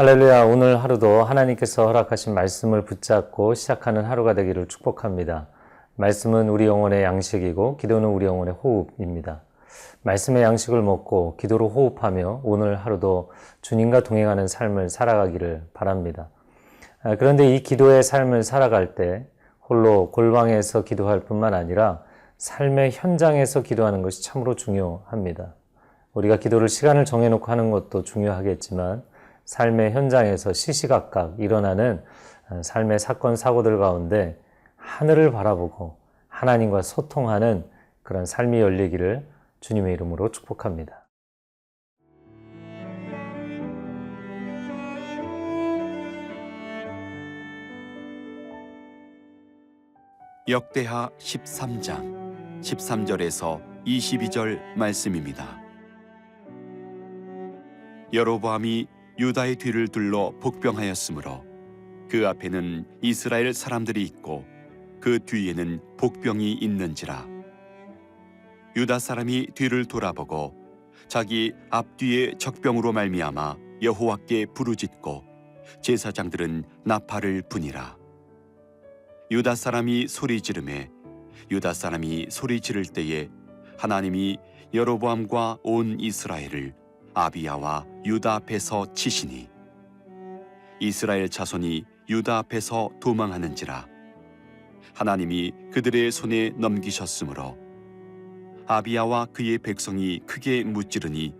할렐루야. 오늘 하루도 하나님께서 허락하신 말씀을 붙잡고 시작하는 하루가 되기를 축복합니다. 말씀은 우리 영혼의 양식이고 기도는 우리 영혼의 호흡입니다. 말씀의 양식을 먹고 기도로 호흡하며 오늘 하루도 주님과 동행하는 삶을 살아가기를 바랍니다. 아, 그런데 이 기도의 삶을 살아갈 때 홀로 골방에서 기도할 뿐만 아니라 삶의 현장에서 기도하는 것이 참으로 중요합니다. 우리가 기도를 시간을 정해놓고 하는 것도 중요하겠지만 삶의 현장에서 시시각각 일어나는 어, 삶의 사건, 사고들 가운데 하늘을 바라보고 하나님과 소통하는 그런 삶이 열리기를 주님의 이름으로 축복합니다. 역대하 13장 13절에서 22절 말씀입니다. 여로보암이 유다의 뒤를 둘러 복병하였으므로 그 앞에는 이스라엘 사람들이 있고 그 뒤에는 복병이 있는지라. 유다 사람이 뒤를 돌아보고 자기 앞뒤에 적병으로 말미암아 여호와께 부르짖고 제사장들은 나팔을 분이라. 유다 사람이 소리 지르매 유다 사람이 소리 지를 때에 하나님이 여로보암과 온 이스라엘을 아비야와 유다 앞에서 치시니 이스라엘 자손이 유다 앞에서 도망하는지라. 하나님이 그들의 손에 넘기셨으므로 아비야와 그의 백성이 크게 무찌르니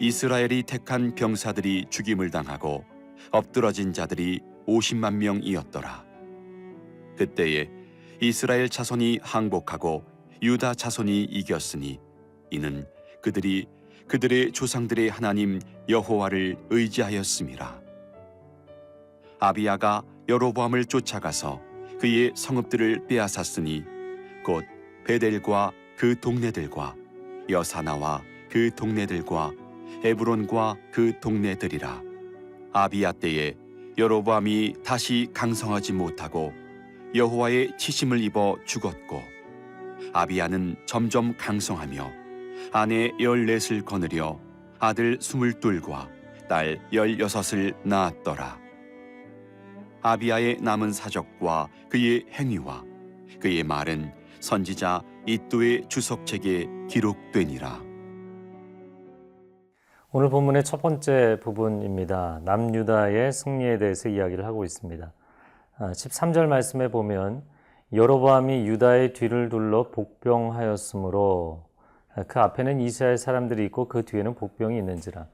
이스라엘이 택한 병사들이 죽임을 당하고 엎드러진 자들이 50만 명이었더라. 그때에 이스라엘 자손이 항복하고 유다 자손이 이겼으니 이는 그들이 그들의 조상들의 하나님 여호와를 의지하였음이라. 아비야가 여로보암을 쫓아가서 그의 성읍들을 빼앗았으니 곧 베델과 그 동네들과 여사나와 그 동네들과 에브론과 그 동네들이라. 아비야 때에 여로보암이 다시 강성하지 못하고 여호와의 치심을 입어 죽었고 아비야는 점점 강성하며 아내 열넷을 거느려 아들 스물둘과 딸 열여섯을 낳았더라. 아비야의 남은 사적과 그의 행위와 그의 말은 선지자 이또의 주석책에 기록되니라. 오늘 본문의 첫 번째 부분입니다. 남유다의 승리에 대해서 이야기를 하고 있습니다. 13절 말씀에 보면 여로보암이 유다의 뒤를 둘러 복병하였으므로 그 앞에는 이스라엘 사람들이 있고 그 뒤에는 복병이 있는지라.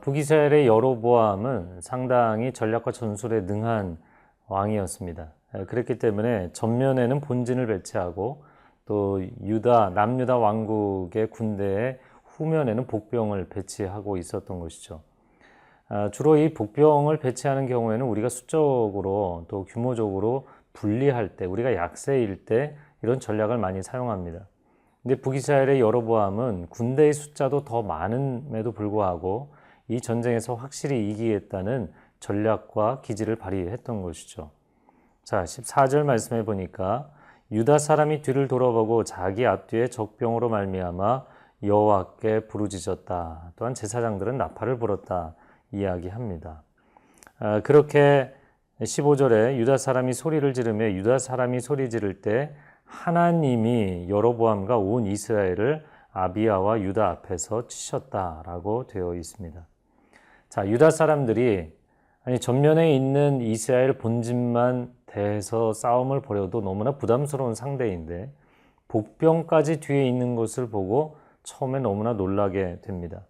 북이스라엘의 여로보암은 상당히 전략과 전술에 능한 왕이었습니다. 그렇기 때문에 전면에는 본진을 배치하고 또 유다 남유다 왕국의 군대의 후면에는 복병을 배치하고 있었던 것이죠. 주로 이 복병을 배치하는 경우에는 우리가 수적으로 또 규모적으로 분리할 때, 우리가 약세일 때 이런 전략을 많이 사용합니다. 근데 북이스라엘의 여로보암은 군대의 숫자도 더 많음에도 불구하고 이 전쟁에서 확실히 이기겠다는 전략과 기지를 발휘했던 것이죠. 자, 14절 말씀해 보니까 유다 사람이 뒤를 돌아보고 자기 앞뒤에 적병으로 말미암아 여호와께 부르짖었다. 또한 제사장들은 나팔을 불었다. 이야기합니다. 아, 그렇게 15절에 유다 사람이 소리를 지르며 유다 사람이 소리 지를 때 하나님이 여로보암과 온 이스라엘을 아비야와 유다 앞에서 치셨다라고 되어 있습니다. 자, 유다 사람들이 아니 전면에 있는 이스라엘 본진만 대해서 싸움을 벌여도 너무나 부담스러운 상대인데 복병까지 뒤에 있는 것을 보고 처음에 너무나 놀라게 됩니다.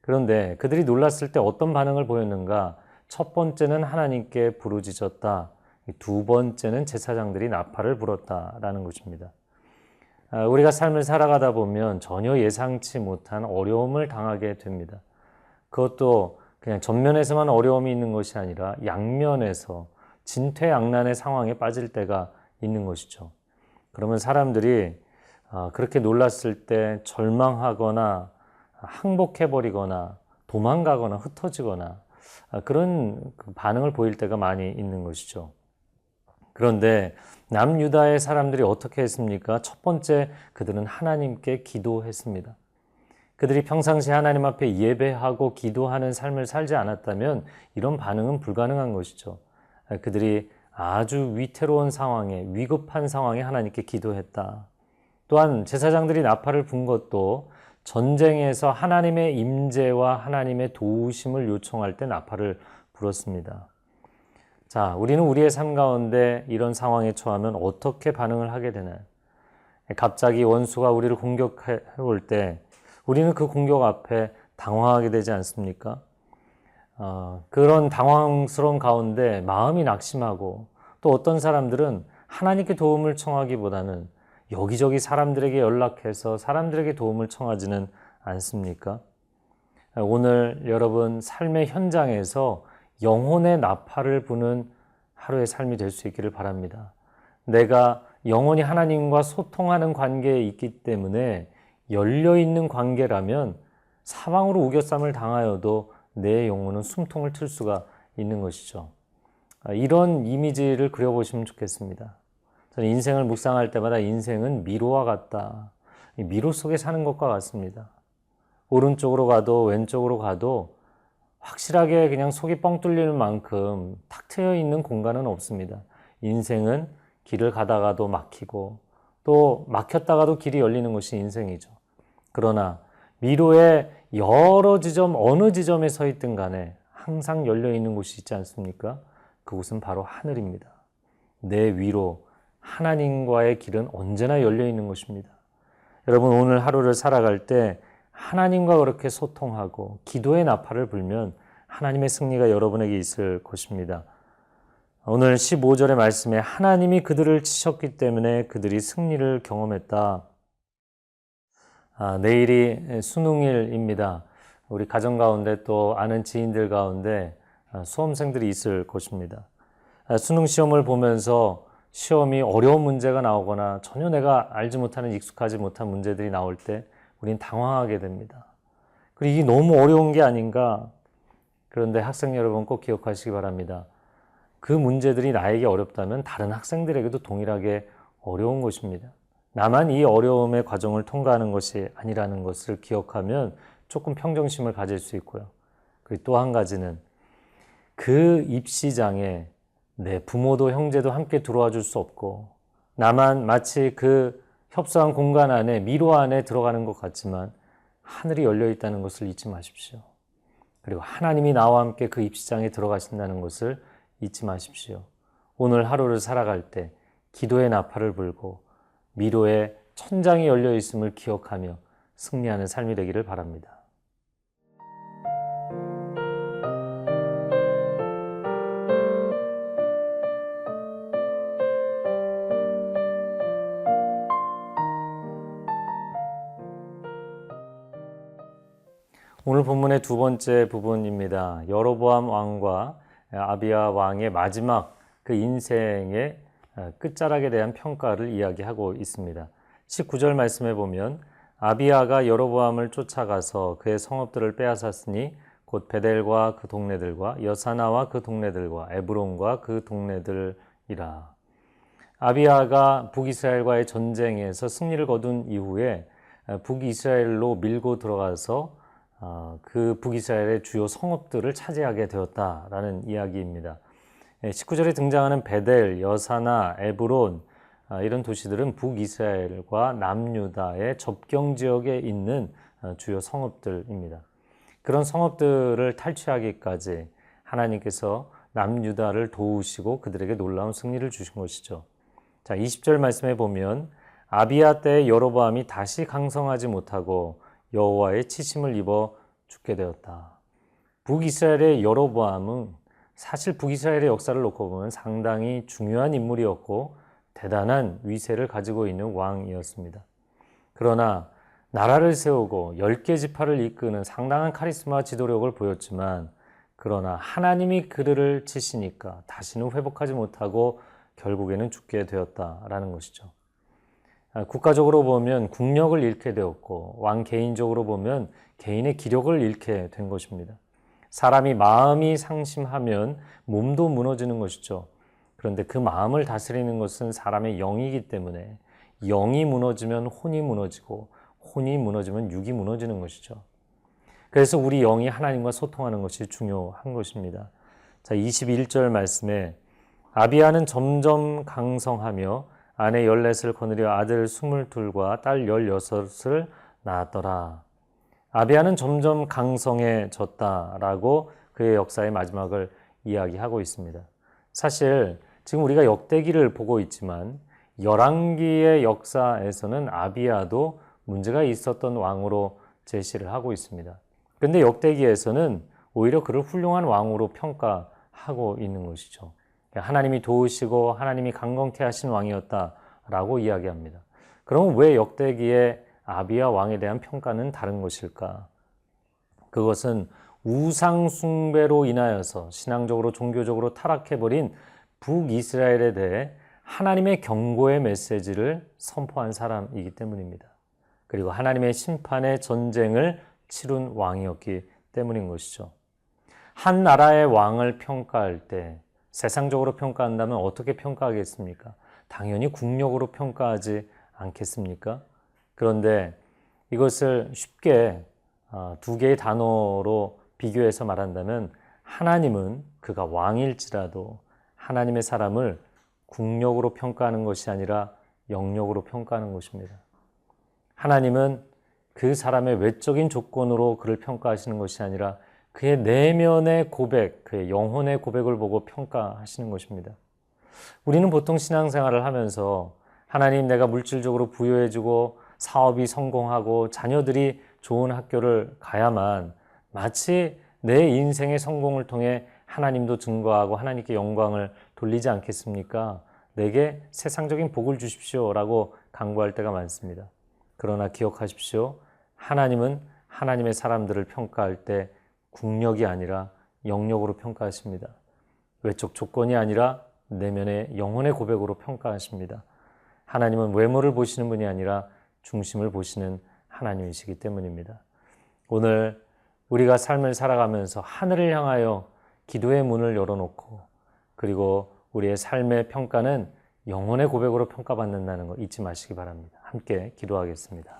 그런데 그들이 놀랐을 때 어떤 반응을 보였는가? 첫 번째는 하나님께 부르짖었다. 두 번째는 제사장들이 나팔을 불었다라는 것입니다. 아, 우리가 삶을 살아가다 보면 전혀 예상치 못한 어려움을 당하게 됩니다. 그것도 그냥 전면에서만 어려움이 있는 것이 아니라 양면에서 진퇴양난의 상황에 빠질 때가 있는 것이죠. 그러면 사람들이 아, 그렇게 놀랐을 때 절망하거나 항복해버리거나 도망가거나 흩어지거나 아, 그런 그 반응을 보일 때가 많이 있는 것이죠. 그런데 남유다의 사람들이 어떻게 했습니까? 첫 번째, 그들은 하나님께 기도했습니다. 그들이 평상시 하나님 앞에 예배하고 기도하는 삶을 살지 않았다면 이런 반응은 불가능한 것이죠. 그들이 아주 위태로운 상황에 위급한 상황에 하나님께 기도했다. 또한 제사장들이 나팔을 분 것도 전쟁에서 하나님의 임재와 하나님의 도우심을 요청할 때 나팔을 불었습니다. 자, 우리는 우리의 삶 가운데 이런 상황에 처하면 어떻게 반응을 하게 되나요? 갑자기 원수가 우리를 공격해 올 때 우리는 그 공격 앞에 당황하게 되지 않습니까? 어, 그런 당황스러운 가운데 마음이 낙심하고 또 어떤 사람들은 하나님께 도움을 청하기보다는 여기저기 사람들에게 연락해서 사람들에게 도움을 청하지는 않습니까? 오늘 여러분 삶의 현장에서 영혼의 나팔을 부는 하루의 삶이 될 수 있기를 바랍니다. 내가 영원히 하나님과 소통하는 관계에 있기 때문에 열려 있는 관계라면 사방으로 우겨쌈을 당하여도 내 영혼은 숨통을 틀 수가 있는 것이죠. 이런 이미지를 그려보시면 좋겠습니다. 저는 인생을 묵상할 때마다 인생은 미로와 같다. 미로 속에 사는 것과 같습니다. 오른쪽으로 가도 왼쪽으로 가도 확실하게 그냥 속이 뻥 뚫리는 만큼 탁 트여 있는 공간은 없습니다. 인생은 길을 가다가도 막히고 또 막혔다가도 길이 열리는 것이 인생이죠. 그러나 미로의 여러 지점, 어느 지점에 서 있든 간에 항상 열려 있는 곳이 있지 않습니까? 그곳은 바로 하늘입니다. 내 위로 하나님과의 길은 언제나 열려 있는 것입니다. 여러분 오늘 하루를 살아갈 때 하나님과 그렇게 소통하고 기도의 나팔을 불면 하나님의 승리가 여러분에게 있을 것입니다. 오늘 15절의 말씀에 하나님이 그들을 치셨기 때문에 그들이 승리를 경험했다. 아, 내일이 수능일입니다. 우리 가정 가운데 또 아는 지인들 가운데 아, 수험생들이 있을 것입니다. 아, 수능 시험을 보면서 시험이 어려운 문제가 나오거나 전혀 내가 알지 못하는 익숙하지 못한 문제들이 나올 때 우린 당황하게 됩니다. 그리고 이게 너무 어려운 게 아닌가. 그런데 학생 여러분 꼭 기억하시기 바랍니다. 그 문제들이 나에게 어렵다면 다른 학생들에게도 동일하게 어려운 것입니다. 나만 이 어려움의 과정을 통과하는 것이 아니라는 것을 기억하면 조금 평정심을 가질 수 있고요. 그리고 또 한 가지는 그 입시장에 내 부모도 형제도 함께 들어와 줄 수 없고 나만 마치 그 협소한 공간 안에 미로 안에 들어가는 것 같지만 하늘이 열려 있다는 것을 잊지 마십시오. 그리고 하나님이 나와 함께 그 입시장에 들어가신다는 것을 잊지 마십시오. 오늘 하루를 살아갈 때 기도의 나팔을 불고 미로의 천장이 열려 있음을 기억하며 승리하는 삶이 되기를 바랍니다. 오늘 본문의 두 번째 부분입니다. 여로보암 왕과 아비아 왕의 마지막 그 인생의 끝자락에 대한 평가를 이야기하고 있습니다. 19절 말씀에 보면 아비아가 여로보암을 쫓아가서 그의 성읍들을 빼앗았으니 곧 베델과 그 동네들과 여사나와 그 동네들과 에브론과 그 동네들이라. 아비아가 북이스라엘과의 전쟁에서 승리를 거둔 이후에 북이스라엘로 밀고 들어가서 어, 그 북이스라엘의 주요 성읍들을 차지하게 되었다라는 이야기입니다. 19절에 예, 등장하는 베델, 여사나, 에브론 아, 이런 도시들은 북이스라엘과 남유다의 접경 지역에 있는 어, 주요 성읍들입니다. 그런 성읍들을 탈취하기까지 하나님께서 남유다를 도우시고 그들에게 놀라운 승리를 주신 것이죠. 자, 20절 말씀에 보면 아비야 때 여로보암이 다시 강성하지 못하고 여호와의 치심을 입어 죽게 되었다. 북이스라엘의 여로보암은 사실 북이스라엘의 역사를 놓고 보면 상당히 중요한 인물이었고 대단한 위세를 가지고 있는 왕이었습니다. 그러나 나라를 세우고 열개 지파를 이끄는 상당한 카리스마 지도력을 보였지만 그러나 하나님이 그들을 치시니까 다시는 회복하지 못하고 결국에는 죽게 되었다라는 것이죠. 아, 국가적으로 보면 국력을 잃게 되었고 왕 개인적으로 보면 개인의 기력을 잃게 된 것입니다. 사람이 마음이 상심하면 몸도 무너지는 것이죠. 그런데 그 마음을 다스리는 것은 사람의 영이기 때문에 영이 무너지면 혼이 무너지고 혼이 무너지면 육이 무너지는 것이죠. 그래서 우리 영이 하나님과 소통하는 것이 중요한 것입니다. 자, 21절 말씀에 아비아는 점점 강성하며 아내 14을 거느려 아들 22과 딸 16을 낳았더라. 아비아는 점점 강성해졌다라고 그의 역사의 마지막을 이야기하고 있습니다. 사실 지금 우리가 역대기를 보고 있지만 열왕기의 역사에서는 아비아도 문제가 있었던 왕으로 제시를 하고 있습니다. 근데 역대기에서는 오히려 그를 훌륭한 왕으로 평가하고 있는 것이죠. 하나님이 도우시고 하나님이 강건케 하신 왕이었다라고 이야기합니다. 그러면 왜 역대기의 아비아 왕에 대한 평가는 다른 것일까? 그것은 우상 숭배로 인하여서 신앙적으로 종교적으로 타락해 버린 북이스라엘에 대해 하나님의 경고의 메시지를 선포한 사람이기 때문입니다. 그리고 하나님의 심판의 전쟁을 치룬 왕이었기 때문인 것이죠. 한 나라의 왕을 평가할 때 세상적으로 평가한다면 어떻게 평가하겠습니까? 당연히 국력으로 평가하지 않겠습니까? 그런데 이것을 쉽게 어, 두 개의 단어로 비교해서 말한다면 하나님은 그가 왕일지라도 하나님의 사람을 국력으로 평가하는 것이 아니라 영역으로 평가하는 것입니다. 하나님은 그 사람의 외적인 조건으로 그를 평가하시는 것이 아니라 그의 내면의 고백, 그의 영혼의 고백을 보고 평가하시는 것입니다. 우리는 보통 신앙생활을 하면서 하나님 내가 물질적으로 부유해지고 사업이 성공하고 자녀들이 좋은 학교를 가야만 마치 내 인생의 성공을 통해 하나님도 증거하고 하나님께 영광을 돌리지 않겠습니까? 내게 세상적인 복을 주십시오 라고 강구할 때가 많습니다. 그러나 기억하십시오. 하나님은 하나님의 사람들을 평가할 때 국력이 아니라 영역으로 평가하십니다. 외적 조건이 아니라 내면의 영혼의 고백으로 평가하십니다. 하나님은 외모를 보시는 분이 아니라 중심을 보시는 하나님이시기 때문입니다. 오늘 우리가 삶을 살아가면서 하늘을 향하여 기도의 문을 열어놓고 그리고 우리의 삶의 평가는 영혼의 고백으로 평가받는다는 거 잊지 마시기 바랍니다. 함께 기도하겠습니다.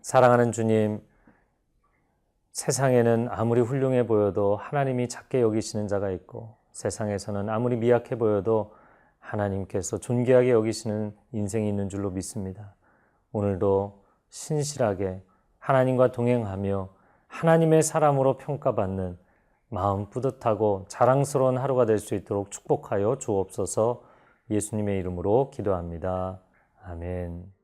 사랑하는 주님, 세상에는 아무리 훌륭해 보여도 하나님이 작게 여기시는 자가 있고 세상에서는 아무리 미약해 보여도 하나님께서 존귀하게 여기시는 인생이 있는 줄로 믿습니다. 오늘도 신실하게 하나님과 동행하며 하나님의 사람으로 평가받는 마음 뿌듯하고 자랑스러운 하루가 될 수 있도록 축복하여 주옵소서 예수님의 이름으로 기도합니다. 아멘.